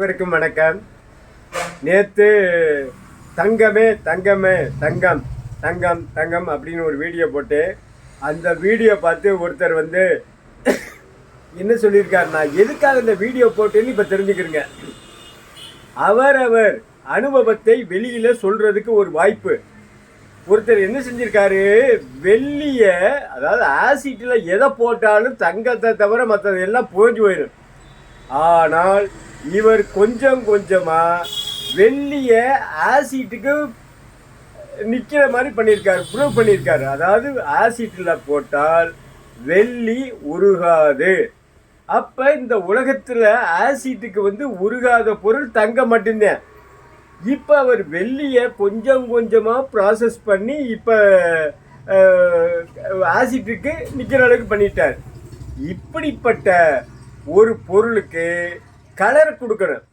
அனைவருக்கும் வணக்கம். நேற்று தங்கமே தங்கமே தங்கம் தங்கம் தங்கம் அப்படின்னு ஒரு வீடியோ போட்டு அந்த வீடியோ பார்த்து ஒருத்தர் வந்து என்ன சொல்லியிருக்காருன்னா எதுக்காக இந்த வீடியோ போட்டுன்னு இப்போ தெரிஞ்சுக்கிறீங்க. அவரவர் அனுபவத்தை வெளியில் சொல்கிறதுக்கு ஒரு வாய்ப்பு. ஒருத்தர் என்ன செஞ்சிருக்காரு? வெள்ளிய அதாவது ஆசிட்ல எதை போட்டாலும் தங்கத்தை தவிர மற்றது எல்லாம் போஞ்சு போயிடும் ஆனால் இவர் கொஞ்சம் கொஞ்சமா வெள்ளிய ஆசிட்டுக்கு நிக்கிற மாதிரி பண்ணியிருக்காரு ப்ரூவ் பண்ணியிருக்காரு. அதாவது ஆசிட்ல போட்டால் வெள்ளி உருகாது. அப்ப இந்த உலகத்துல ஆசிட்டுக்கு வந்து உருகாத பொருள் தங்கம் மட்டும்தான். இப்போ அவர் வெள்ளியை கொஞ்சம் கொஞ்சமாக ப்ராசஸ் பண்ணி இப்போ ஆசிட்டுக்கு நிற்கிற அளவுக்கு பண்ணிட்டார். இப்படிப்பட்ட ஒரு பொருளுக்கு கலர் கொடுக்கணும்.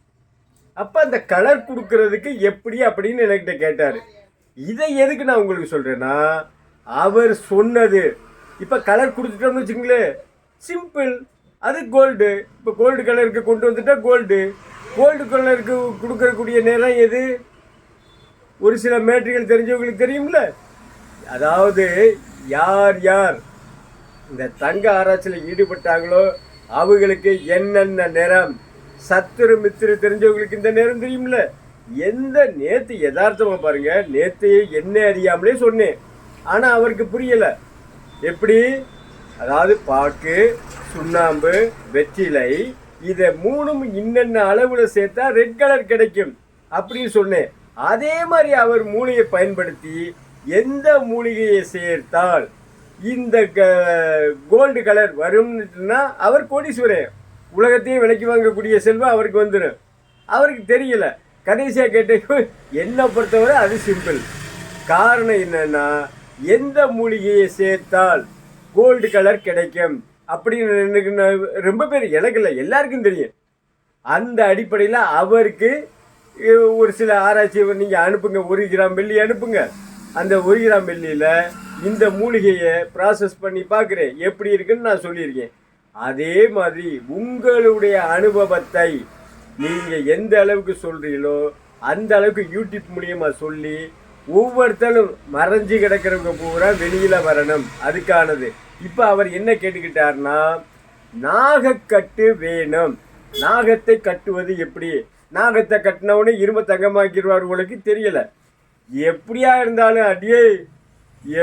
அப்போ அந்த கலர் கொடுக்கறதுக்கு எப்படி அப்படின்னு என்கிட்ட கேட்டார். இதை எதுக்கு நான் உங்களுக்கு சொல்கிறேன்னா அவர் சொன்னது. இப்போ கலர் கொடுத்துட்டோம்னு வச்சுங்களேன் சிம்பிள் அது கோல்டு இப்போ கோல்டு கலருக்கு கொண்டு வந்துட்டா கோல்டு கோல்டு கலருக்கு கொடுக்கறக்கூடிய நேரம் எது? ஒரு சில மேட்ரிகள் தெரிஞ்சவங்களுக்கு தெரியும்ல? அதாவது யார் யார் இந்த தங்க ஆராய்ச்சியில் ஈடுபட்டாங்களோ அவங்களுக்கு என்னென்ன நிறம்? சத்துரு மித்திரு தெரிஞ்சவங்களுக்கு இந்த நேரம் தெரியும்ல? எந்த நேத்து யதார்த்தமா பாருங்க நேத்து என்ன அறியாமலே சொன்னேன். ஆனா அவருக்கு புரியல. எப்படி? அதாவது பாக்கு சுண்ணாம்பு வெற்றிலை இதை மூணும் இன்னென்ன அளவுல சேர்த்தா ரெட் கலர் கிடைக்கும் அப்படின்னு சொன்னேன். அதே மாதிரி அவர் மூலிகை பயன்படுத்தி எந்த மூலிகையை சேர்த்தால் இந்த கோல்டு கலர் வரும்னுட்டுனா அவர் கோடீஸ்வரன். உலகத்தையும் விலைக்கு வாங்கக்கூடிய செல்வம் அவருக்கு வந்துடும் அவருக்கு தெரியல. கடைசியாக கேட்டேன் என்னை பொறுத்தவரை அது சிம்பிள் காரணம் என்னன்னா எந்த மூலிகையை சேர்த்தால் கோல்டு கலர் கிடைக்கும்? அப்படின்னு எனக்கு ரொம்ப பேர் எனக்கு இல்லை எல்லாருக்கும் தெரியும். அந்த அடிப்படையில் அவருக்கு ஒரு சில ஆராய்ச்சி நீங்கள் அனுப்புங்க ஒரு கிராம் வெள்ளி அனுப்புங்க. அந்த ஒரு கிராம் வெள்ளியில் இந்த மூலிகையை ப்ராசஸ் பண்ணி பார்க்குறேன் எப்படி இருக்குன்னு நான் சொல்லியிருக்கேன். அதே மாதிரி உங்களுடைய அனுபவத்தை நீங்கள் எந்த அளவுக்கு சொல்கிறீங்களோ அந்த அளவுக்கு யூடியூப் மூலியமாக சொல்லி ஒவ்வொருத்தரும் மறைஞ்சு கிடக்கிறவங்க பூரா வெளியில் வரணும். அதுக்கானது. இப்போ அவர் என்ன கேட்டுக்கிட்டார்னா நாகக்கட்டு வேணும். நாகத்தை கட்டுவது எப்படி? நாகத்தை கட்டினவுடனே இரும்ப தங்கமாக்கிடுவார் உங்களுக்கு தெரியலை. எப்படியா இருந்தாலும் அடியே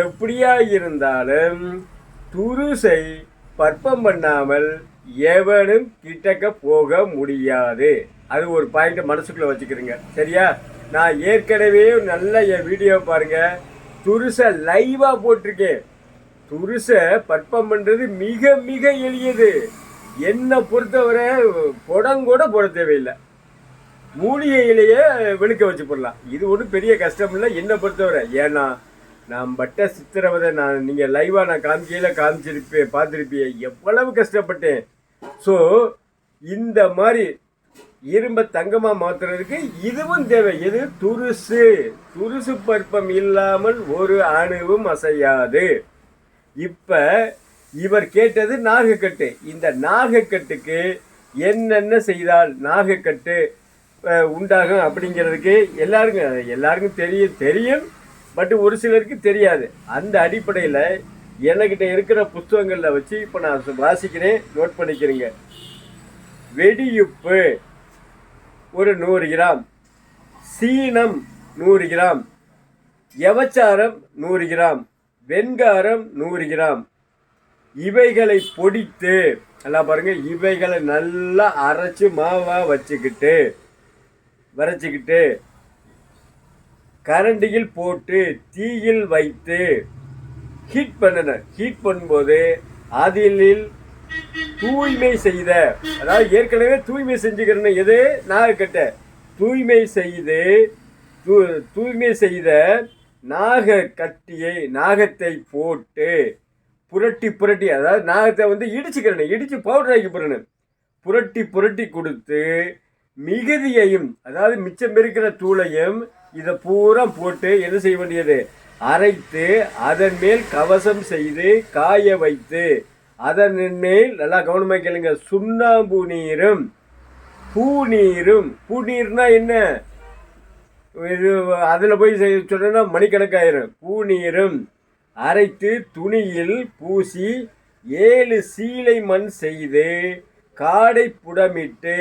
எப்படியா இருந்தாலும் துருசை பற்பம் பண்ணாமல் எவனும் கிட்டக்க போக முடியாது. அது ஒரு பாயிண்ட்டை மனசுக்குள்ளே வச்சுக்கிறீங்க. சரியா? நான் ஏற்கனவே நல்ல என் வீடியோ பாருங்கள் துருசை லைவாக போட்டிருக்கேன். துருசை பற்பம் பண்ணுறது மிக மிக எளியது. என்னை பொறுத்தவரை குடங்கூட போட தேவையில்லை. மூலிகையிலேயே வெளுக்க வச்சு போடலாம். இது ஒன்றும் பெரிய கஷ்டம் இல்லை. என்னை பொறுத்தவரை. ஏன்னா நான் பட்ட சித்திரவதை நான் நீங்கள் லைவாக நான் காமிக்கையில் காமிச்சிருப்பேன் பார்த்துருப்பியே எவ்வளவு கஷ்டப்பட்டேன். ஸோ இந்த மாதிரி இரும்ப தங்கமாக மாற்றுறதுக்கு இதுவும் தேவை. எது? துருசு. துருசு பருப்பம் இல்லாமல் ஒரு அணுவும் அசையாது. இப்போ இவர் கேட்டது நாகக்கட்டு. இந்த நாகக்கட்டுக்கு என்னென்ன செய்தால் நாகக்கட்டு உண்டாகும் அப்படிங்கிறதுக்கு எல்லாருக்கும் எல்லாருக்கும் தெரியும் தெரியும். பட் ஒரு சிலருக்கு தெரியாது. அந்த அடிப்படையில் என்கிட்ட இருக்கிற புஸ்தகங்களில் வச்சு இப்போ நான் வாசிக்கிறேன். நோட் பண்ணிக்கிறேங்க. வெடியுப்பு ஒரு நூறு கிராம். சீனம் நூறு கிராம். எவச்சாரம் நூறு கிராம். வெண்காரம் நூறு கிராம். இவைகளை பொடித்து எல்லாம் பாருங்கள் இவைகளை நல்லா அரைச்சு மாவாக வச்சுக்கிட்டு வரைச்சிக்கிட்டு கரண்டியில் போட்டு தீயில் வைத்து ஹீட் பண்ணணும் ஹீட் பண்ணும்போது அதில் தூய்மை செய்த அதாவது ஏற்கனவே தூய்மை செஞ்சுக்கிறேன்னு எது? நாகக்கட்டை. தூய்மை செய்து தூ- தூய்மை செய்த நாக கட்டியை நாகத்தை போட்டு புரட்டி புரட்டி அதாவது நாகத்தை வந்து இடிச்சுக்கிறேன் இடிச்சு பவுடர் ஆக்கி போடணும் புரட்டி புரட்டி கொடுத்து மிகுதியையும் அதாவது மிச்சம் இருக்கிற தூளையும் இதை பூரா போட்டு என்ன செய்ய வேண்டியது? அரைத்து அதன் மேல் கவசம் செய்து காய வைத்து அதன் மேல் நல்லா கவனமாக கேளுங்க. சுண்ணாம்பு நீரும் பூ நீரும். பூ நீர்னா என்ன? இது அதில் போய் சொன்னா மணிக்கணக்காயிரும். பூநீரும் அரைத்து துணியில் பூசி ஏழு சீலை மண் செய்து காடை புடமிட்டு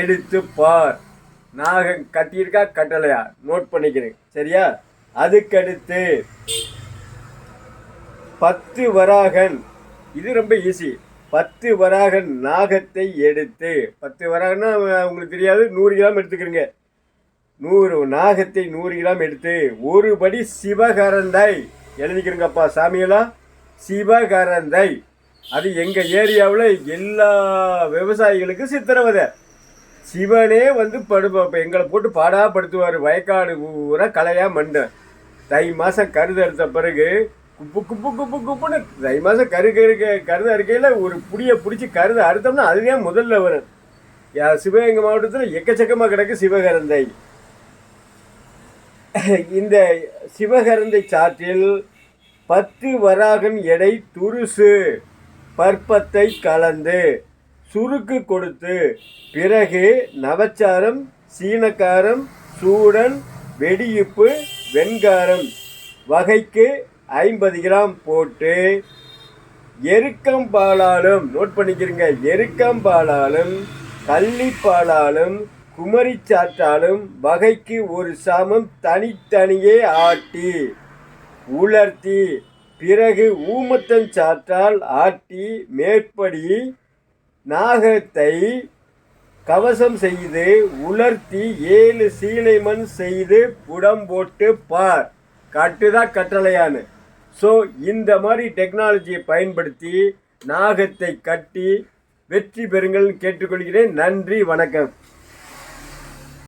எடுத்து பார். நாகம் கட்டியிருக்கா? கட்டலையா? நோட் பண்ணிக்கிறேன். சரியா? அதுக்கடுத்து பத்து வராகன். இது ரொம்ப ஈஸி பத்து வராகன் நாகத்தை எடுத்து பத்து வராகன்னா உங்களுக்கு தெரியாது நூறு கிராம் எடுத்துக்கிறீங்க. நூறு நாகத்தை நூறு கிராம் எடுத்து ஒரு படி சிவகரந்தை. எழுதிக்கிறங்கப்பா சாமியெல்லாம் சிவகரந்தை. அது எங்கள் ஏரியாவில் எல்லா விவசாயிகளுக்கும் சித்திரவதை. சிவனே வந்து படு இப்போ எங்களை போட்டு பாடாப்படுத்துவார். வயக்காடு பூரா கலையாக மண்டை. தை மாதம் கருது அறுத்த பிறகு குப்பு குப்பு குப்பு குப்புன்னு தை மாதம் கரு கரு கருது அறுக்கையில் ஒரு புடியை பிடிச்சி கருது அறுத்தோம்னா அதுவே முதல்ல வரும். யா- சிவகங்கை மாவட்டத்தில் எக்கச்சக்கமாக கிடக்கு சிவகரந்தை. இந்த சிவகரந்தை சாற்றில் பத்து வராகன் எடை துருசு. பற்பத்தை கலந்து. சுருக்கு கொடுத்து பிறகு நவச்சாரம் சீனக்காரம் சூடன் வெடியுப்பு வெண்காரம் வகைக்கு ஐம்பது கிராம் போட்டு எருக்கம்பாலாலும் நோட் பண்ணிக்கிறீங்க எருக்கம்பாலாலும் கள்ளிப்பாலாலும் குமரி சாற்றாலும் வகைக்கு ஒரு சாமம் தனித்தனியே ஆட்டி உலர்த்தி பிறகு ஊமத்தன் சாற்றால் ஆட்டி மேற்படி நாகத்தை கவசம் செய்து உலர்த்தி ஏழு சீலை மண் செய்து புடம் போட்டு பார். கட்டுதான் கட்டளையான்னு ஸோ இந்த மாதிரி டெக்னாலஜியை பயன்படுத்தி நாகத்தை கட்டி வெற்றி பெறுங்கள் கேட்டுக்கொள்கிறேன். நன்றி வணக்கம்.